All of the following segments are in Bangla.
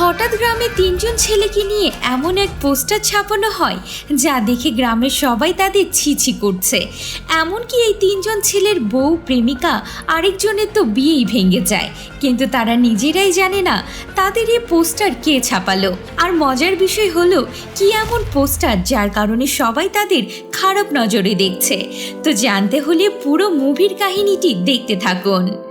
হঠাৎ গ্রামে তিনজন ছেলেকে নিয়ে এমন এক পোস্টার ছাপানো হয় যা দেখে গ্রামের সবাই তাদের ছিছি করছে। এমনকি এই তিনজন ছেলের বউ, প্রেমিকা, আরেকজনের তো বিয়েই ভেঙে যায়। কিন্তু তারা নিজেরাই জানে না তাদের এই পোস্টার কে ছাপালো। আর মজার বিষয় হলো, কি এমন পোস্টার যার কারণে সবাই তাদের খারাপ নজরে দেখছে? তো জানতে হলে পুরো মুভির কাহিনীটি দেখতে থাকুন।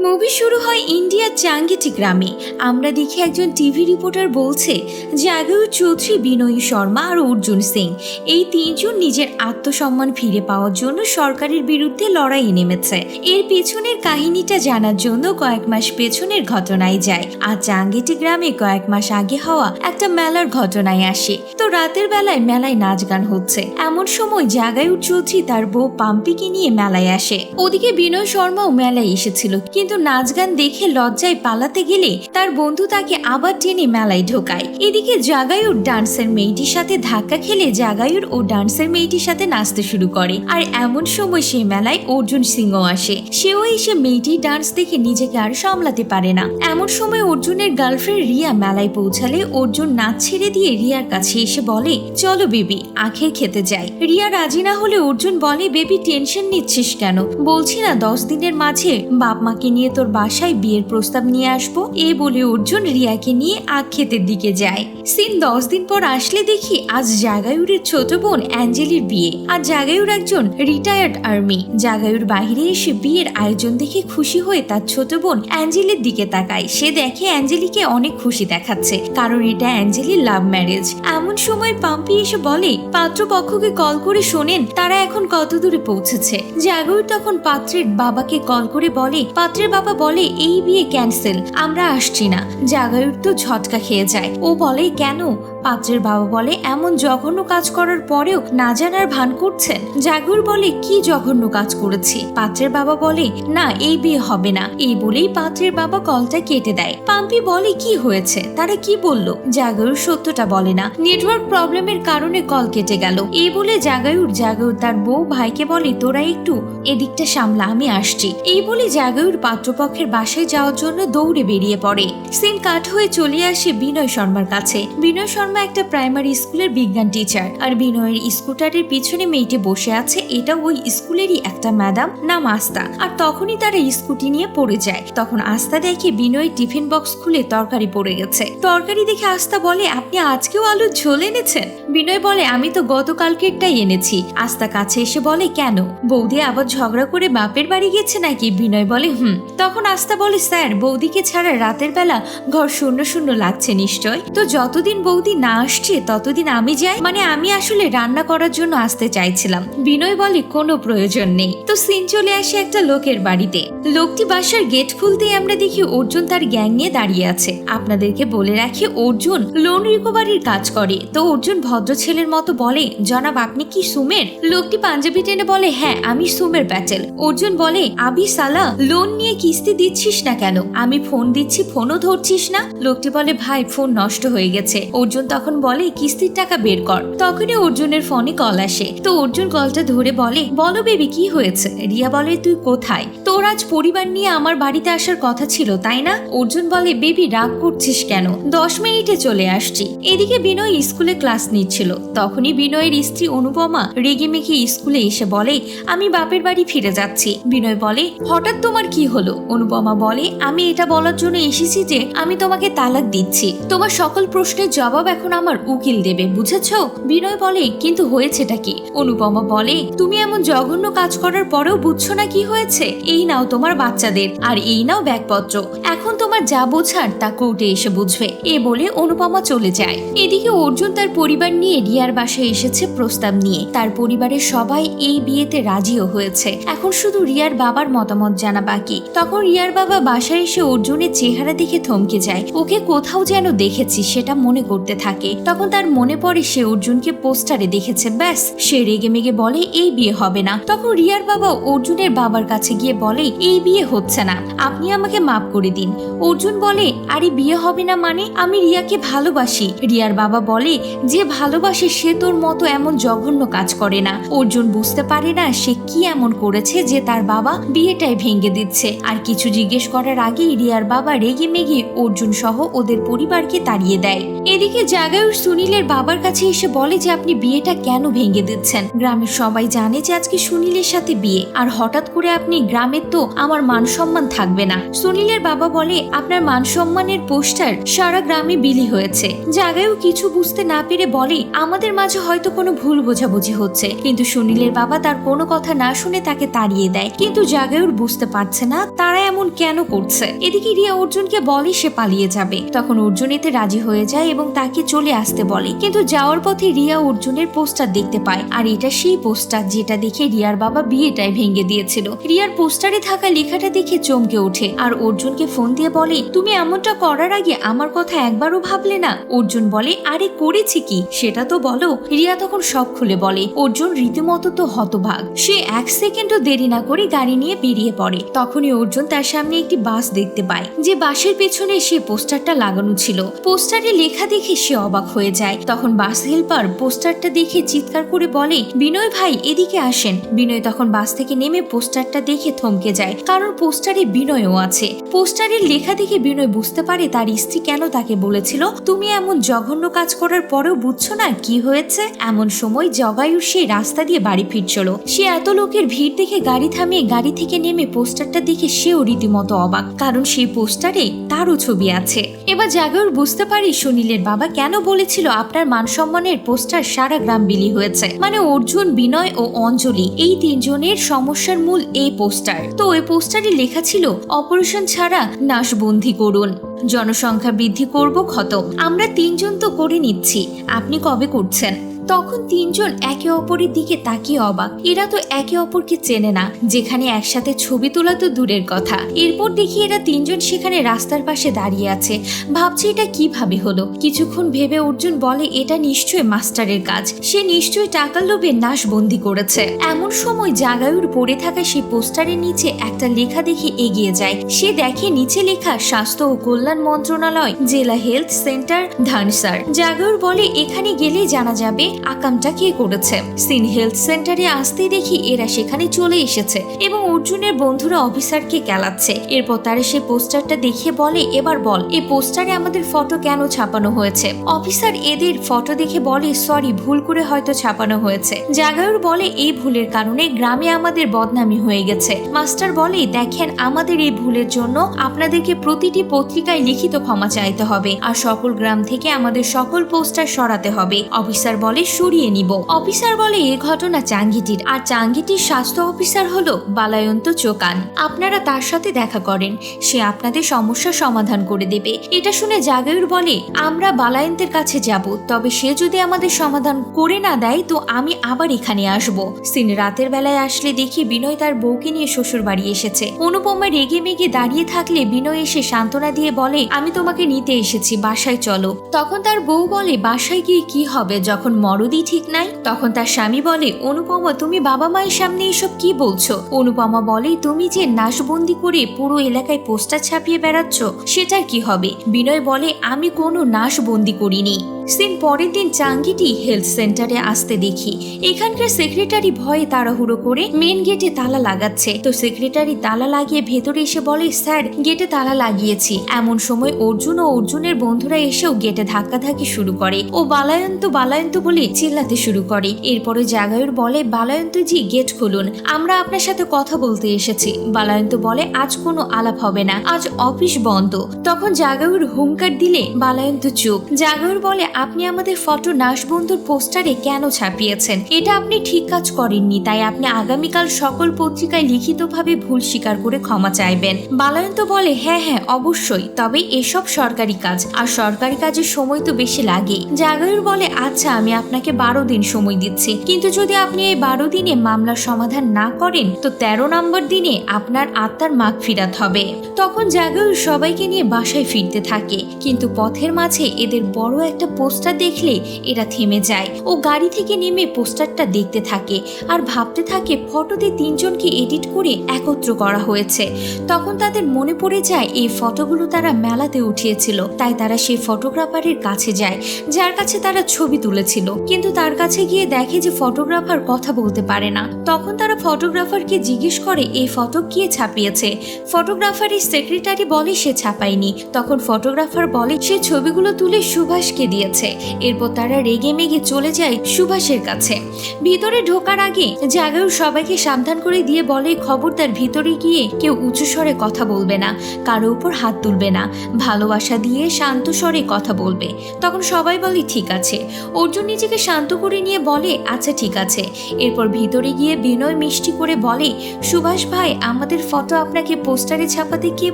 মুভি শুরু হয় ইন্ডিয়ার চাঙ্গেটি গ্রামে। আমরা দেখি একজন টিভি রিপোর্টার বলছে, জাগরু চৌধুরী বিনয়ী শর্মা আর অর্জুন সিং, এই তিনজন নিজের আত্মসম্মান ফিরে পাওয়ার জন্য সরকারের বিরুদ্ধে লড়াইয়ে নেমেছে। এর পেছনের কাহিনীটা জানার জন্য কয়েক মাস পেছনের ঘটনায় যায়। আর চাঙ্গেটি গ্রামে কয়েক মাস আগে হওয়া একটা মেলার ঘটনায় আসে। তো রাতের বেলায় মেলায় নাচ গান হচ্ছে। এমন সময় জাগায়ুর চৌধুরী তার বউ পাম্পিকে নিয়ে মেলায় আসে। ওদিকে বিনয় শর্মাও মেলায় এসেছিল। কিন্তু নাচ গান দেখে লজ্জায় পালাতে গেলে তার বন্ধু তাকে আবার টেনে মেলায় ঢোকায়। এদিকে জাগায়ুর ডান্সের মেয়েটির সাথে ধাক্কা খেলে জাগায়ুর ও ডান্সের মেয়েটির সাথে নাচতে শুরু করে। আর এমন সময় সেই মেলায় অর্জুন সিংহ আসে। সেও এসে মেয়েটি ডান্স দেখে নিজেকে আর সামলাতে পারে না। এমন সময় অর্জুনের গার্লফ্রেন্ড রিয়া মেলায় পৌঁছালে অর্জুন নাচ ছেড়ে দিয়ে রিয়ার কাছে এসে বলে, চলো বেবি, আখের খেতে যাই। রিয়া রাজি না হলে অর্জুন বলে, বেবি, টেনশন নিচ্ছিস কেন? বলছি না, দশ দিনের মাঝে বাপ মাকে নিয়ে তোর বাসায় বিয়ের প্রস্তাব নিয়ে আসব। এ বলে অর্জুন রিয়াকে নিয়ে আখ ক্ষেতের দিকে যায়। সিন দশ দিন পর আসলে দেখি আজ জাগায়ুরের ছোট বোন অ্যাঞ্জেলির বিয়ে। আর জাগায়ুর একজন রিটায়ার্ড আর্মি জাগায়ুর বাইরে এসে বিয়ের আয়োজন দেখে খুশি হয়ে তার ছোট বোন অ্যাঞ্জেলির দিকে তাকায়। সে দেখে অ্যাঞ্জেলিকে অনেক খুশি দেখাচ্ছে। কারণ এটা অ্যাঞ্জেলির লাভ ম্যারেজ এমন সময় পাম্পি এসে বলে, পাত্রপক্ষকে কল করে শোনেন, তারা এখন কত দূরে পৌঁছেছে? জাগর তখন পাত্রের বাবাকে কল করে বলে, পাত্রের বাবা বলে, এই বিয়ে ক্যান্সেল আমরা আসছি না। জাগায়ুর তো ঝটকা খেয়ে যায়। ও বলে, কেন? পাত্রের বাবা বলে, এমন জঘন্য কাজ করার পরেও না জানার ভান করছেন? জাগর বলে, কি জঘন্য কাজ করেছি? পাত্রের বাবা বলে, না, এই বিয়ে হবে না। এই বলেই পাত্রের বাবা কলটা কেটে দেয়। পাম্পি বলে, কি হয়েছে? তারা কি বলল? জাগর সত্যটা বলে না। নেটওয়ার্ক প্রবলেমের কারণে কল কেটে গেল। এই বলে জাগায়ুর জাগায়ুর, তার বউ ভাইকে বলে, তোরা একটু এদিকটা সামলা, আমি আসছি। এই বলে জাগায়ুর পাত্রপক্ষের বাসায় যাওয়ার জন্য দৌড়ে বেরিয়ে পড়ে। সিন কাট হয়ে চলে আসে বিনয় শর্মার কাছে। বিনয় শর্মা একটা প্রাইমারি স্কুলের বিজ্ঞান টিচার আর বিনয়ের স্কুটারের পিছনে মেয়েটি বসে আছে। এটা ওই স্কুলেরই একটা ম্যাডাম নাম আস্তা। আর তখনই তারা স্কুটি নিয়ে পড়ে যায়। তখন আস্তা দেখে বিনয় টিফিন বক্স খুলে তরকারি পড়ে গেছে। তরকারি দেখে আস্তা বলে, আপনি আজকেও আলুর ঝোল এনেছেন? বিনয় বলে, আমি তো গতকালকেরটাই এনেছি। আস্তা কাছে এসে বলে, কেন? বৌদি আবার ঝগড়া করে বাপের বাড়ি গেছে নাকি? বিনয় বলে, হুম। তখন আস্তা বলে, স্যার, বৌদিকে ছাড়া রাতের বেলা ঘর শূন্য শূন্য লাগছে নিশ্চয়। তো যতদিন বৌদি না আসছে, ততদিন আমি যাই। মানে আমি আসলে রান্না করার জন্য আসতে চাইছিলাম। বিনয় বলে, কোনো প্রয়োজন নেই। তো সিন চলে আসে একটা লোকের বাড়িতে। লোকটি বাসার গেট খুলতেই আমরা দেখি অর্জুন তার গ্যাং নিয়ে দাঁড়িয়ে আছে। আপনাদেরকে বলে রাখি, অর্জুন লোন রিকভারির কাজ করে। তো অর্জুন ভদ্র ছেলের মতো বলে, জনাব, আপনি কি সুমের? লোকটি পাঞ্জাবি টেনে বলে হ্যাঁ আমি সুমের প্যাটেল। অর্জুন বলে, আবি সালা, লোন নিয়ে কিস্তি দিচ্ছিস না কেন? আমি ফোন দিচ্ছি, ফোনও ধরছিস না? লোকটি বলে, ভাই, ফোন নষ্ট হয়ে গেছে। অর্জুন তখন বলে, কিস্তির টাকা বের কর। তখনই অর্জুনের ফোনে কল আসে। তো অর্জুন কলটা ধরে বলে, বলো বেবি, কি হয়েছে? রিয়া বলে, তুই কোথায়? তোর আজ পরিবার নিয়ে আমার বাড়িতে আসার কথা ছিল, তাই না? অর্জুন বলে, বেবি, রাগ করছিস কেন? দশ মিনিটে চলে আসছি। এদিকে বিনয় স্কুলে ক্লাস নিচ্ছিল। তখনই বিনয়ের স্ত্রী অনুপমা রেগে মেখে স্কুলে এসে বলে, আমি বাপের বাড়ি ফিরে যাচ্ছি। বিনয় বলে, হঠাৎ তোমার কি হলো? অনুপমা বলে, আমি এটা বলার জন্য এসেছি যে আমি তোমাকে তালাক দিচ্ছি। তোমার সকল প্রশ্নের জবাব এখন আমার উকিল দেবে, বুঝেছ? বিনয় বলে, কিন্তু হয়েছেটা কি? অনুপমা বলে, তুমি এমন জঘন্য কাজ করার পরেও বুঝছ না কি হয়েছে? এই নাও তোমার বাচ্চাদের, আর এই নাও ব্যাগপত্র। এখন তোমার যা বোঝার তা কোর্টে এসে বুঝবে। এ বলে অনুপমা চলে যায়। এদিকে অর্জুন তার পরিবার নিয়ে রিয়ার বাসায় এসেছে প্রস্তাব নিয়ে। তার পরিবারের সবাই এই বিয়েতে রাজিও হয়েছে। এখন শুধু রিয়ার বাবার মতামত জানা বাকি। তখন রিয়ার বাবা বাসায় এসে অর্জুনের চেহারা দেখে থমকে যায়। ওকে কোথাও যেন দেখেছি, সেটা মনে করতে থাকে। তখন তার মনে পড়ে সে অর্জুনকে পোস্টারে দেখেছে। ব্যাস, সে রেগে মেগে বলে, এই বিয়ে হবে না। তখন রিয়ার বাবা অর্জুনের বাবার কাছে গিয়ে বলে, এই বিয়ে হচ্ছে না। আপনি আমাকে মাফ করে দিন। অর্জুন বলে, আরে বিয়ে হবে না মানে? আমি রিয়াকে ভালোবাসি। রিয়ার বাবা বলে, যে ভালোবাসে সে তোর মতো এমন জঘন্য কাজ করে না। অর্জুন বুঝতে পারে না সে কি এমন করেছে যে তার বাবা বিয়েটাই ভেঙে দিচ্ছে। আর কিছু জিজ্ঞেস করার আগেই রিয়ার বাবা রেগে মেগে অর্জুন সহ ওদের পরিবারকে তাড়িয়ে দেয়। এদিকে জাগায়ুর সুনীলের বাবার কাছে এসে বলে যে আপনি বিয়েটা কেন ভেঙে দিচ্ছেন। গ্রামের সবাই জানে যে আজকে সুনীলের সাথে বিয়ে। আর হঠাৎ করে আপনি গ্রামের তো আমার মান সম্মান থাকবে না। সুনীলের বাবা বলে, আপনার মান সম্মানের পোস্টার সারা গ্রামে বিলি হয়েছে। জাগায়ু কিছু বুঝতে না পেরে বলে, আমাদের মাঝে হয়তো কোনো ভুল বোঝাবুঝি হচ্ছে। কিন্তু সুনীলের বাবা তার কোনো কথা না শুনে তাকে তাড়িয়ে দেয়। কিন্তু জাগায়ুর বুঝতে পারছে না, তারা এমন কেন করছে? এদিকে রিয়া অর্জুনকে বলে সে পালিয়ে যাবে। তখন অর্জুন এতে রাজি হয়ে যায় এবং তাকে চলে আসতে বলে। কিন্তু যাওয়ার পথে রিয়া অর্জুনের পোস্টার দেখতে পায়। আর এটা সেই পোস্টার যেটা দেখে রিয়ার বাবা বিয়েটাই ভেঙে দিয়েছিল। রিয়ার পোস্টারে থাকা লেখাটা দেখে চমকে ওঠে। আর অর্জুনকে ফোন দিয়ে বলে, তুমি এমনটা করার আগে আমার কথা একবারও ভাবলে না? অর্জুন বলে, আরে করেছি কি? সেটা তো বলো। রিয়া তখন সব খুলে বলে, অর্জুন রীতিমতো তো হতভাগ। সে এক সেকেন্ডও দেরি না করে গাড়ি নিয়ে বেরিয়ে পড়ে। তখনই অর্জুন তার সামনে একটি বাস দেখতে পায়, যে বাসের পেছনে সে পোস্টারটা লাগানো ছিল। পোস্টারে লেখা দেখে সে অবাক হয়ে যায়। তখন বাস হেল্পার পোস্টারটা দেখে চিৎকার করে বলে, বিনয় ভাই, এদিকে আসেন। বিনয় তখন বাস থেকে নেমে পোস্টারটা দেখে থমকে যায়। কারণ পোস্টারে বিনয়ও আছে। পোস্টারের লেখা দেখে বিনয় বুঝতে পারে তার স্ত্রী কেন তাকে বলেছিল, তুমি এমন জঘন্য কাজ করার পরেও বুঝছ না কি হয়েছে? এমন সময় জগায়ুর সেই রাস্তা দিয়ে বাড়ি ফিরছিল। সে এত লোকের ভিড় দেখে গাড়ি থামিয়ে গাড়ি থেকে নেমে পোস্টারটা দেখে সেও রীতিমতো অবাক, কারণ সেই পোস্টারে তারও ছবি আছে। এবার জাগায়ুর বুঝতে পারি সুনীলের বাবা কেন বলেছিল আপনার মানসম্মানের পোস্টার সারা গ্রাম বিলি হয়েছে? মানে অর্জুন, বিনয় ও অঞ্জলি, এই তিনজনের সমস্যার মূল এই পোস্টার। তো ওই পোস্টারে লেখা ছিল, অপারেশন ছাড়া নাশবন্দি করুন। জনসংখ্যা বৃদ্ধি করব খতম আমরা তিনজন তো করে নিচ্ছি। আপনি কবে করছেন? তখন তিনজন একে অপরের দিকে তাকিয়ে অবাক। এরা তো একে অপরকে চেনে না, যেখানে একসাথে ছবি তোলা তো দূরের কথা। এরপর দেখি এরা তিনজন সেখানে রাস্তার পাশে দাঁড়িয়ে আছে। ভাবছে এটা কীভাবে হলো? কিছুক্ষণ ভেবে অর্জুন বলে, এটা নিশ্চয় মাস্টারের কাজ। সে নিশ্চয়ই টাকার লোভে নাশবন্দি করেছে। এমন সময় জাগায়ুর পড়ে থাকা সেই পোস্টারের নিচে একটা লেখা দেখে এগিয়ে যায়। সে দেখে নিচে লেখা, স্বাস্থ্য ও কল্যাণ মন্ত্রণালয়, জেলা হেলথ সেন্টার, ধানসার। জাগায়ুর বলে, এখানে গেলেই জানা যাবে আকামটা কে করেছে? সিন হেলথ সেন্টারে আসতেই দেখি এরা সেখানে চলে এসেছে এবং অর্জুনের বন্ধুরা অফিসারকে কেলাচ্ছে। এরপর তারা সে পোস্টারটা দেখে বলে, এবার বল, এই পোস্টারে আমাদের ফটো কেন ছাপানো হয়েছে? অফিসার এদের ফটো দেখে বলে, সরি, ভুল করে হয়তো ছাপানো হয়েছে। জাগায়ুর বলে, এই ভুলের কারণে গ্রামে আমাদের বদনামি হয়ে গেছে। মাস্টার বলে, দেখেন, আমাদের এই ভুলের জন্য আপনাদেরকে প্রতিটি পত্রিকায় লিখিত ক্ষমা চাইতে হবে আর সকল গ্রাম থেকে আমাদের সকল পোস্টার সরাতে হবে। অফিসার বলে সরিয়ে নিব। অফিসার বলে এ ঘটনা চাঙ্গিটির। আর চাঙ্গিটির স্বাস্থ্য অফিসার হলো বালায়ন্ত চোকান। আপনারা তার সাথে দেখা করেন। সে আপনাদের সমস্যা সমাধান করে দেবে। এটা শুনে জাগায়ুর বলে, আমরা বালায়ন্তের কাছে যাব। তবে সে যদি আমাদের সমাধান করে না দেয়, তো আমি আবার এখানে আসব। সিন রাতের বেলায় আসলে দেখি বিনয় তার বউকে নিয়ে শ্বশুর বাড়ি এসেছে। অনুপমা রেগে মেগে দাঁড়িয়ে থাকলে বিনয় এসে সান্ত্বনা দিয়ে বলে, আমি তোমাকে নিতে এসেছি, বাসায় চলো। তখন তার বউ বলে, বাসায় গিয়ে কি হবে যখন মরদই ঠিক নাই? তখন তার স্বামী বলে, অনুপমা, তুমি বাবা মায়ের সামনে এসব কি বলছো? অনুপমা বলে, তুমি যে নাশবন্দি করে পুরো এলাকায় পোস্টার ছাপিয়ে বেড়াচ্ছ, সেটার কি হবে? বিনয় বলে, আমি কোনো নাশবন্দি করিনি। সিন পরের দিন চাঙ্গিটি হেলথ সেন্টারে আসতে দেখি। এখানকার সেক্রেটারি ভয়ে তাড়াহুড়ো করে মেন গেটে তালা লাগাচ্ছে। তো সেক্রেটারি তালা লাগিয়ে ভেতরে এসে বলে, স্যার, গেটে তালা লাগিয়েছি। এমন সময় অর্জুন ও অর্জুনের বন্ধুরা এসেও গেটে ধাক্কাধাক্কি শুরু করে। ও বালায়ন্ত বালায়ন্ত বলে চিল্লাতে শুরু করে। এরপরে জাগায়ুর বলে বালায়ন্ত জি, গেট খুলুন। আমরা আপনার সাথে কথা বলতে এসেছি। বালায়ন্ত বলে, আজ কোনো আলাপ হবে না। আজ অফিস বন্ধ। তখন জাগায়ুর হুঙ্কার দিলে বালায়ন্ত চুপ। জাগায়ুর বলে, আপনি আমাদের ফটো নাশবন্ধুর পোস্টারে কেন ছাপিয়েছেন? এটা আপনি ঠিক কাজ করেননি, তাই আপনি আগামীকাল সকল পত্রিকায় লিখিতভাবে ভুল স্বীকার করে ক্ষমা চাইবেন। বালায়ন্ত বলে হ্যাঁ হ্যাঁ অবশ্যই। তবে এসব সরকারি কাজ, আর সরকারি কাজের সময় তো বেশি লাগে। জাগায়ুর বলে আচ্ছা আমি আপনাকে বারো দিন সময় দিচ্ছি। কিন্তু যদি আপনি এই বারো দিনে মামলার সমাধান না করেন, তো তেরো নম্বর দিনে আপনার আত্মার মাগ ফিরাত হবে। তখন জাগাউর সবাইকে নিয়ে বাসায় ফিরতে থাকে। কিন্তু পথের মাঝে এদের বড় একটা পোস্টার দেখলে এরা থেমে যায় ও গাড়ি থেকে নেমে পোস্টারটা দেখতে থাকে আর ভাবতে থাকে ফটোতে তিনজনকে এডিট করে একত্র করা হয়েছে। তখন তাদের মনে পড়ে যায় এই ফটোগুলো তারা মেলাতে উঠিয়েছিল, তাই তারা সেই ফটোগ্রাফারের কাছে যায়, যার কাছে তারা ছবি তুলেছিল। কিন্তু তার কাছে গিয়ে দেখে যে ফটোগ্রাফার কথা বলতে পারে না। তখন তারা ফটোগ্রাফারকে জিজ্ঞেস করে, এই ফটো কে ছাপিয়েছে? ফটোগ্রাফারের সেক্রেটারি বলে, সে ছাপায়নি। তখন ফটোগ্রাফার বলে, সে ছবিগুলো তুলে সুভাষকে দিয়েছে। এরপর তারা রেগে মেগে চলে যায় সুভাষের কাছে। ভিতরে ঢোকার আগে জাগায়ু সবাইকে সাবধান করে দিয়ে বলে, খবরদার, ভিতরে গিয়ে কেউ উঁচু স্বরে কথা বলবে না, কারও উপর হাত তুলবে না, ভালোবাসা দিয়ে শান্ত স্বরে কথা বলবে। তখন সবাই বলে, ঠিক আছে। অর্জুন নিজেকে শান্ত করে নিয়ে বলে আচ্ছা ঠিক আছে। এরপর ভিতরে গিয়ে বিনয় মিষ্টি করে বলে, সুভাষ ভাই, আমাদের ফটো আপনাকে পোস্টারে ছাপাতে কে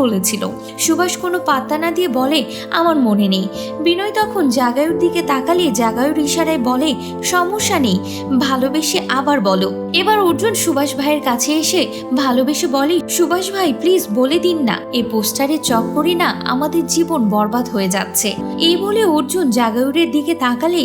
বলেছিল? সুভাষ কোনো পাত্তা না দিয়ে বলে, আমার মনে নেই। বিনয় তখন জাগায়ুর দিকে তাকালে জাগায়ুর ইশারায় বলে, সমস্যা নেই, ভালোবেসে আবার বলো। এবার অর্জুন সুভাষ ভাইয়ের কাছে এসে ভালোবেসে বলে, সুভাষ ভাই, প্লিজ বলে দিন না এই পোস্টারে চক করে না আমাদের জীবন বরবাদ হয়ে যাচ্ছে। এই বলে অর্জুন জাগায়ুরের দিকে তাকালে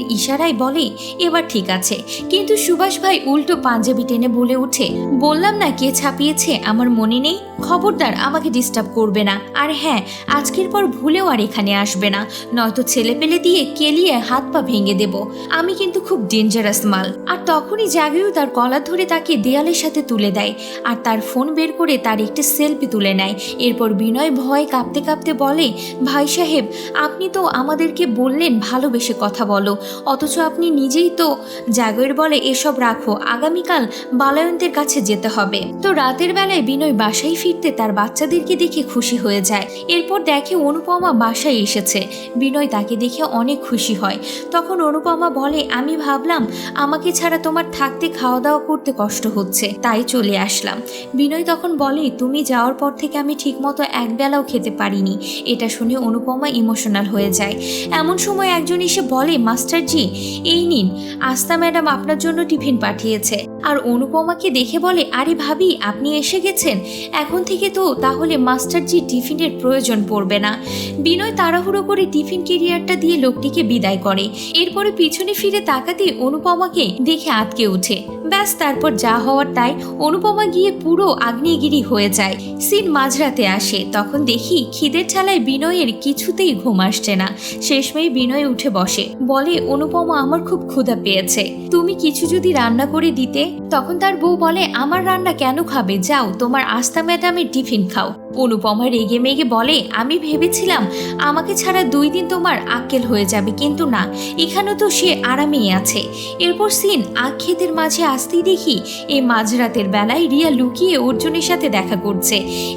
জাগাউরের ইশারায় বলে, এবার ঠিক আছে। কিন্তু সুভাষ ভাই উল্টো পাঞ্জাবি টেনে বলে উঠে বললাম না কে ছাপিয়েছে, আমার মনে নেই। খবরদার, আমাকে ডিস্টার্ব করবে না। আর হ্যাঁ আজকের পর ভুলেও আর এখানে আসবে না। নয়তো ছেলে পেলে দিয়ে কেলিয়ে হাত পা ভেঙে দেব। আমি কিন্তু খুব ডেঞ্জারাস মাল। আর তখনই জাগিয়েও তার কলার ধরে তাকে দেয়ালের সাথে তুলে দেয়। আর তার ফোন বের করে তার একটি সেলফি তুলে নেয়। এরপর বিনয় ভয় কাঁপতে কাঁপতে বলে, ভাই সাহেব, আপনি তো আমাদেরকে বললেন ভালোবেসে কথা বলো। অথচ আপনি নিজেই তো জাগয়ের বলে এসব রাখো, আগামীকাল বালায়ন্তের কাছে যেতে হবে। তো রাতের বেলায় বিনয় বাসায় ফিরতে তার বাচ্চাদেরকে দেখে খুশি হয়ে যায়। এরপর দেখে অনুপমা বাসায় এসেছে। বিনয় তাকে দেখে অনেক খুশি হয়। তখন অনুপমা বলে, আমি ভাবলাম আমাকে ছাড়া তোমার থাকতে খাওয়া দাওয়া করতে কষ্ট হচ্ছে, তাই চলে আসলাম। বিনয় তখন বলে, তুমি যাওয়ার পর থেকে আমি ঠিকমতো একবেলাও খেতে পারিনি। এটা শুনে অনুপমা ইমোশনাল হয়ে যায়। এমন সময় একজন এসে বলে মাস্টারজি এই নিন, আস্তা ম্যাডাম আপনার জন্য টিফিন পাঠিয়েছে। আর অনুপমাকে দেখে বলে, আরে ভাবি, আপনি এসে গেছেন? এখন থেকে তো তাহলে মাস্টারজি টিফিনের প্রয়োজন পড়বে না। বিনয় তাড়াহুড়ো করে টিফিন কেরিয়ারটা দিয়ে লোকটিকে বিদায় করে। এরপরে পিছনে ফিরে তাকাতে অনুপমাকে দেখে আটকে ওঠে। ব্যাস, তারপর যা হওয়ার তাই অনুপমা গিয়ে পুরো আগ্নেয়গিরি হয়ে যায়। সিন মাঝরাতে আসে। তখন দেখি খিদের ঠেলায় বিনয়ের কিছুতেই ঘুম আসছে না। শেষমেশ বিনয় উঠে বসে। বলে অনুপমা আমার খুব ক্ষুধা পেয়েছে। তুমি কিছু যদি রান্না করে দিতে, তখন তার বউ বলে, আমার রান্না কেন খাবে? যাও, তোমার আস্তা ম্যাডামের টিফিন খাও। অনুপমা রেগে মেগে বলে, আমি ভেবেছিলাম আমাকে ছাড়া দুই দিন তোমার আক্কেল হয়ে যাবে, কিন্তু না এখানে তো সে আরামেই আছে। এরপর সিন আক্ষেতের মাঝে আসতেই দেখি এই মাঝরাতের বেলায় রিয়া লুকিয়ে অর্জুনের সাথে দেখা করছে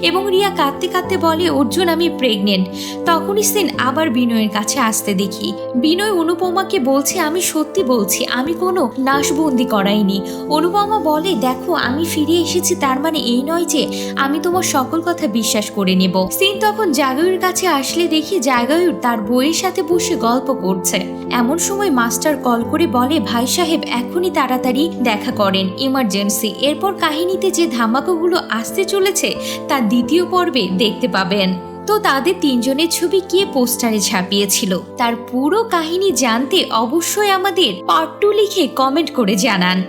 এবং রিয়া কাঁদতে কাঁদতে বলে, অর্জুন, আমি প্রেগনেন্ট তখনই সিন আবার বিনয়ের কাছে আসতে দেখি। বিনয় অনুপমাকে বলছে, আমি সত্যি বলছি, আমি কোনো নাশবন্দি করাইনি। অনুপমা বলে, দেখো, আমি ফিরে এসেছি, তার মানে এই নয় যে আমি তোমার সকল কথা বিশ্বাস করে নেব। সিন তখন জাগায়ুর কাছে আসলে দেখি জাগায়ুর তার বইয়ের সাথে বসে গল্প করছে। এমন সময় মাস্টার কল করে বলে, ভাই সাহেব, এখনই তাড়াতাড়ি দেখা করেন ইমার্জেন্সি এরপর কাহিনীতে যে ধামাকাগুলো আসতে চলেছে তা দ্বিতীয় পর্বে দেখতে পাবেন। তো তাদের তিনজনের ছবি কে পোস্টারে ছাপিয়েছিল? তার পুরো কাহিনী জানতে অবশ্যই আমাদের পার্ট টু লিখে কমেন্ট করে জানান।